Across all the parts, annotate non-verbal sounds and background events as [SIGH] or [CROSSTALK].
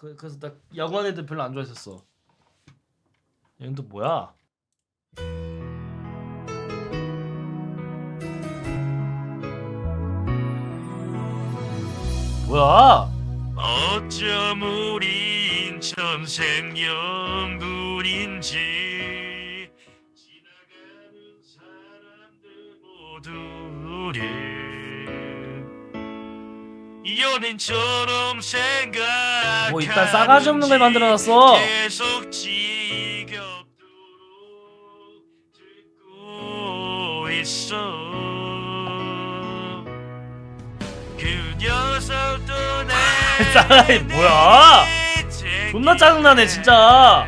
그, 그래서 나 야구한 애들 별로 안 좋아했었어. 얘는 또 뭐야? 뭐야? 어쩜 우린 천생연분인지 지나가는 사람들 모두를 연인처럼 생각 뭐 일단 싸가지 없는 걸 만들어놨어. 계속 지겹도록 듣고 있어 그 녀석도 [LAUGHS] 내 싸가지 뭐야? 존나 짜증나네 진짜.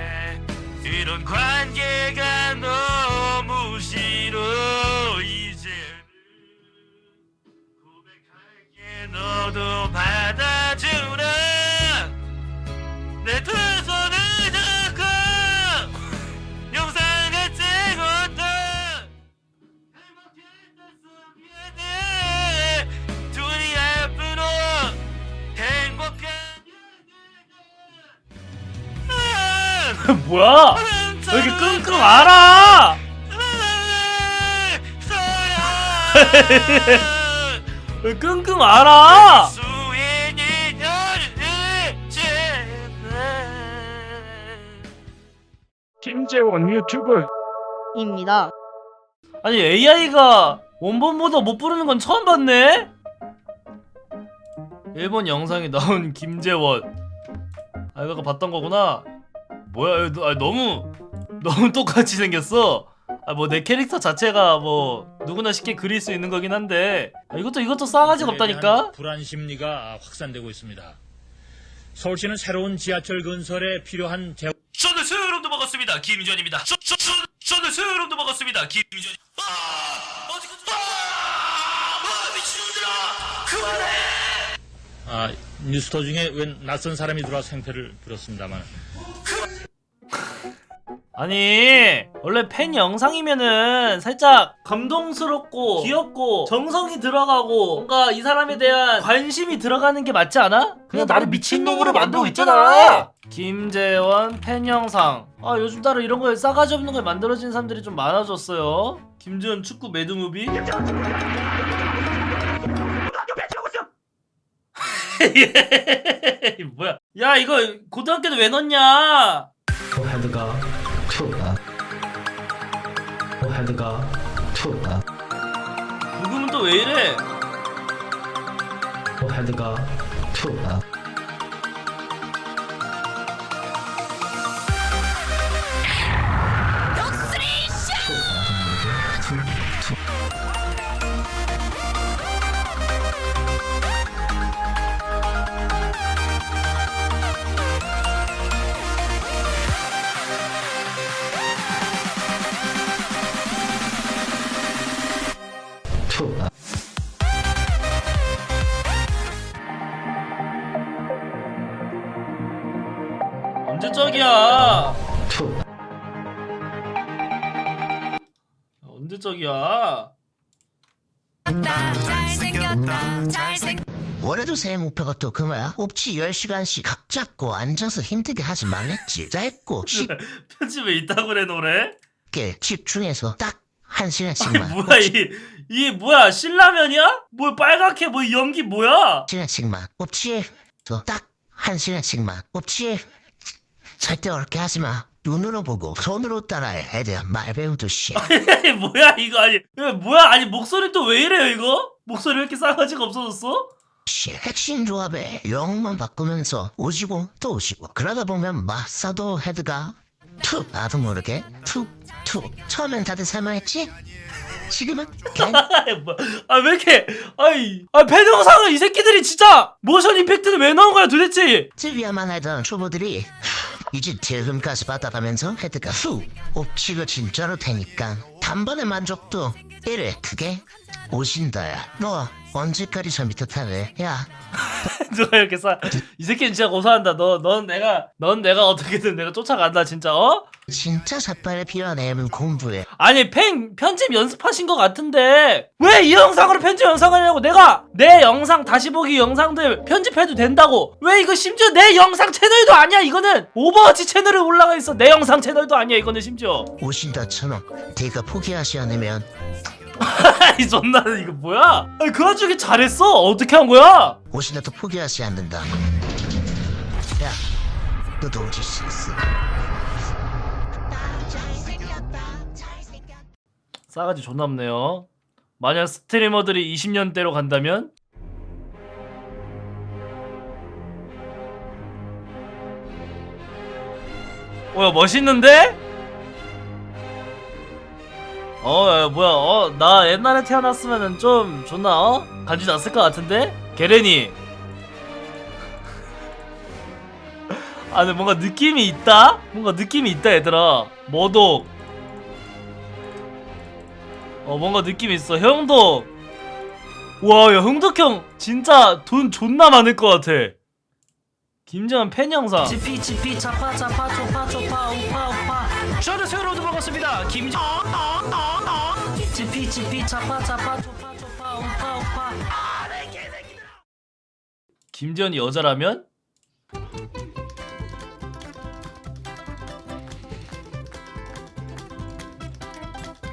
너도 받아주라 내두 손을 잡고 영상을 찍었다 행복했었어 미안해 둘이 앞으로 행복한 [LAUGHS] 뭐야? 왜 이렇게 끙끙 알아? [LAUGHS] [LAUGHS] 왜 끙끙 알아? 김재원 유튜브 입니다. 아니 AI가 원본보다 못 부르는 건 처음 봤네? 일본 영상에 나온 [LAUGHS] 김재원 아 이거 아까 봤던 거구나 뭐야 이거 아, 너무 너무 [LAUGHS] 똑같이 생겼어 아 뭐 내 캐릭터 자체가 뭐 누구나 쉽게 그릴 수 있는 거긴 한데 아, 이것도 이것도 싸가지가 없다니까? 불안 심리가 확산되고 있습니다. 서울시는 새로운 지하철 건설에 필요한 재 저는 스름도 먹었습니다. 김전입니다. 저, 저, 저, 저는 스름도 먹었습니다. 김전. 아 어디까지 아, 아 미친놈들아. 그만해. 아, 뉴스터 중에 웬 낯선 사람이 들어와 생태를 부렸습니다만 아니 원래 팬 영상이면은 살짝 감동스럽고 귀엽고 정성이 들어가고 뭔가 이 사람에 대한 관심이 들어가는 게 맞지 않아? 그냥 나를 미친놈으로 만들고 있잖아. 김재원 팬 영상. 아 요즘 따라 이런 거에 싸가지 없는 걸 만들어진 사람들이 좀 많아졌어요. 김재원 축구 매드무비? [LAUGHS] [LAUGHS] 뭐야? 야 이거 고등학교도 왜 넣냐? 헤드가 헤드가 툭다 부금은 또 왜 이래? 헤드가 툭다 툭다 언제적이야? 툭다 언제적이야? 올해도 새해 목표가 또 그거야? 옵치 10시간씩 각 잡고 앉아서 힘들게 하지 말랬지. 짧고 [LAUGHS] 편집에 있다고 그래 노래? 쉽게 집중해서 딱 한 아니 시간씩만. 뭐야 이 이게 뭐야? 신라면이야? 뭐 빨갛게 뭐 연기 뭐야? 시간씩만. 옵치에서 딱한 시간씩만. 옵치에 절대 어렵게 하지 마. 눈으로 보고 손으로 따라해 애들 말 배우듯이. 아니 뭐야 이거? 아니 이거 뭐야? 아니 목소리 또 왜 이래요 이거? 목소리 왜 이렇게 싸가지가 없어졌어? 씨, 핵심 조합에 영만 바꾸면서 오지고 또 오지고. 그러다 보면 마사도 헤드가 툭 나도 모르게 툭 툭 처음엔 다들 살만했지? 지금은? 걘 아니 뭐아왜 이렇게 아이 아 팬영상은 이 새끼들이 진짜 모션 임팩트는 왜 넣은 거야 도대체? 트위아만 하던 초보들이 이제 대금까지 받아가면서 헤드가 후. 옵치가 진짜로 되니까 단번에 만족도. 이래 그게 오신다야. 너 언제까지 저 밑에 타래? 야, [LAUGHS] 누가 이렇게 싸? 이 새끼는 진짜 고소한다. 너, 넌 내가, 넌 내가 어떻게든 내가 쫓아간다, 진짜. 어? 진짜 삿발에 필요하면 공부해. 아니 팬 편집 연습하신 것 같은데 왜 이 영상으로 편집 영상을 하냐고 내가 내 영상 다시 보기 영상들 편집해도 된다고 왜 이거 심지어 내 영상 채널도 아니야 이거는 오버워치 채널에 올라가 있어 내 영상 채널도 아니야 이거는 심지어 오신다 천원. 내가 포기하지 않으면 아 [LAUGHS] 이 존나 이거 뭐야 아니 그 와중에 잘했어 어떻게 한 거야 오신다도 포기하지 않는다. 야, 너도 오질 수 있어. 싸가지 존나 없네요 만약 스트리머들이 20년대로 간다면 뭐야 멋있는데? 어 야, 뭐야 어 나 옛날에 태어났으면은 좀 존나 어? 간지 났을 것 같은데? 게레니. [LAUGHS] 아 근데 뭔가 느낌이 있다? 뭔가 느낌이 있다 얘들아. 머독. 어 뭔가 느낌 있어. 형도 와야 형덕 형 진짜 돈 존나 많을 것 같아. 김정은 팬 영상 저는 새로운 반갑습니다. 김정 지피 지피 차 파 차 파 초파 초파 우파 우파. 김지현이 여자라면?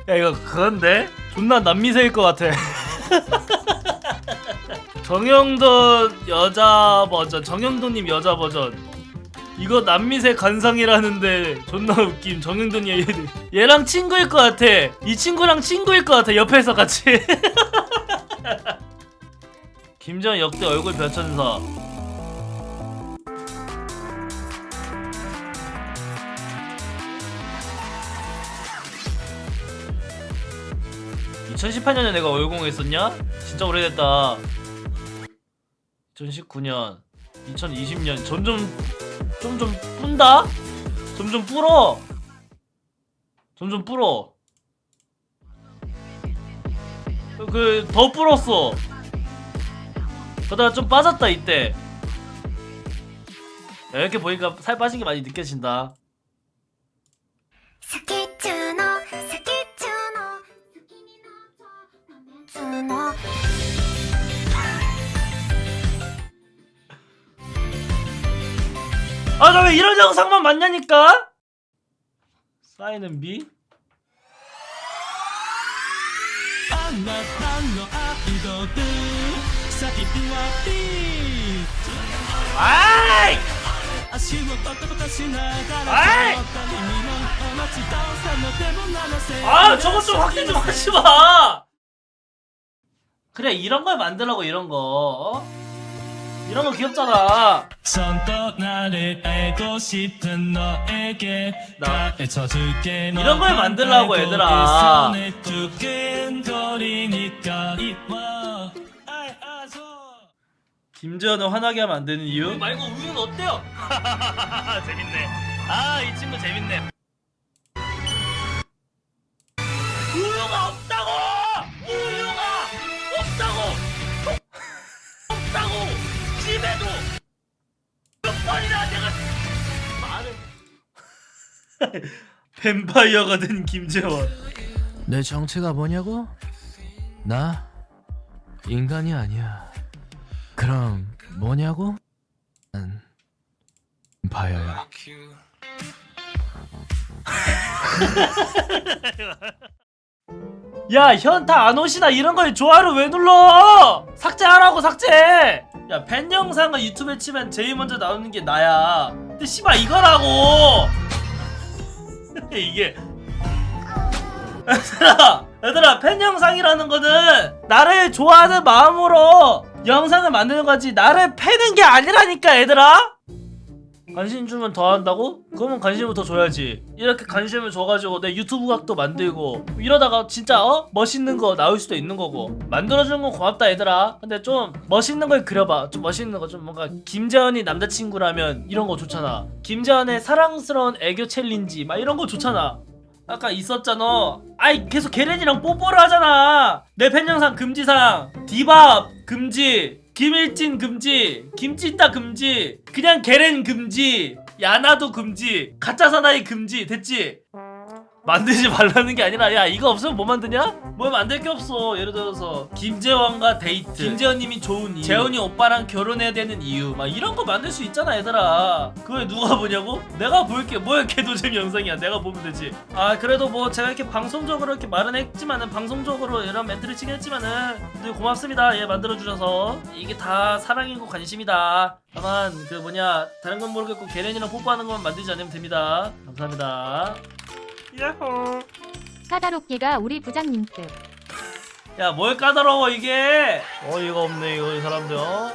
야 이거 그건데? 존나 남미세일 것 같아. [LAUGHS] 정영돈 여자 버전 정영돈님 여자 버전 이거 남미세 간상이라는데 존나 웃김. 정영돈이 얘, 얘랑 친구일 것 같아. 이 친구랑 친구일 것 같아. 옆에서 같이. [LAUGHS] 김정 역대 얼굴 변천사. (2018년에) 내가 얼공했었냐? 진짜 오래됐다. (2019년) (2020년) 점점 점점 뿐다? 점점 불어. 점점 불어. 그 더 불었어. 그러다가 좀 빠졌다 이때. 야, 이렇게 보니까 살 빠진 게 많이 느껴진다 아 나 왜 이런 영상만 만나니까 사인은 B? 아이! 아이! 아 저것 좀 확인 좀 하지 마! 그래 이런 걸 만들라고 이런 거 어? 이런 거 귀엽잖아 나 이런 걸 만들라고 얘들아 김재현을 화나게 하면 안 되는 이유? 말고 우유는 어때요? [LAUGHS] 재밌네. 아, 이 친구 재밌네. 우유가 없 [LAUGHS] 뱀파이어가 된 김재원. 내 정체가 뭐냐고? 나 인간이 아니야. 그럼 뭐냐고? 난 바이어야. [LAUGHS] 야 현타 안 오시나 이런 걸 좋아요를 왜 눌러 삭제하라고 삭제 야팬 영상을 유튜브에 치면 제일 먼저 나오는 게 나야 근데 씨발 이거라고 이게. 얘들아 얘들아 팬 영상이라는 거는 나를 좋아하는 마음으로 영상을 만드는 거지. 나를 패는 게 아니라니까 얘들아 관심 주면 더 한다고? 그러면 관심을 더 줘야지. 이렇게 관심을 줘가지고 내 유튜브 각도 만들고 이러다가 진짜 어? 멋있는 거 나올 수도 있는 거고. 만들어주는 건 고맙다 얘들아. 근데 좀 멋있는 걸 그려봐. 좀 멋있는 거 좀 뭔가 김재현이 남자친구라면 이런 거 좋잖아. 김재현의 사랑스러운 애교 챌린지 막 이런 거 좋잖아. 아까 있었잖아. 아이 계속 게렌이랑 뽀뽀를 하잖아. 내 팬 영상 금지상. 디밥 금지 김일진 금지 김치따 금지 그냥 게렌 금지 야나도 금지 가짜 사나이 금지 됐지? 만들지 말라는 게 아니라 야 이거 없으면 뭐 만드냐? 뭐 만들 게 없어. 예를 들어서 김재원과 데이트. 김재원님이 좋은 이유. 재원이 오빠랑 결혼해야 되는 이유. 막 이런 거 만들 수 있잖아 얘들아. 그걸 누가 보냐고? 내가 볼게. 뭐야 개도잼 영상이야. 내가 보면 되지. 아 그래도 뭐 제가 이렇게 방송적으로 이렇게 말은 했지만은 방송적으로 이런 멘트를 치긴 했지만은 늘 고맙습니다. 예 만들어주셔서. 이게 다 사랑이고 관심이다. 다만 그 뭐냐 다른 건 모르겠고 게렌이랑 뽀뽀하는 것만 만들지 않으면 됩니다. 감사합니다 야호 까다롭게가 우리 부장님 뜻. 야뭘 까다로워 이게 어이가 없네 이거 이 사람들 어?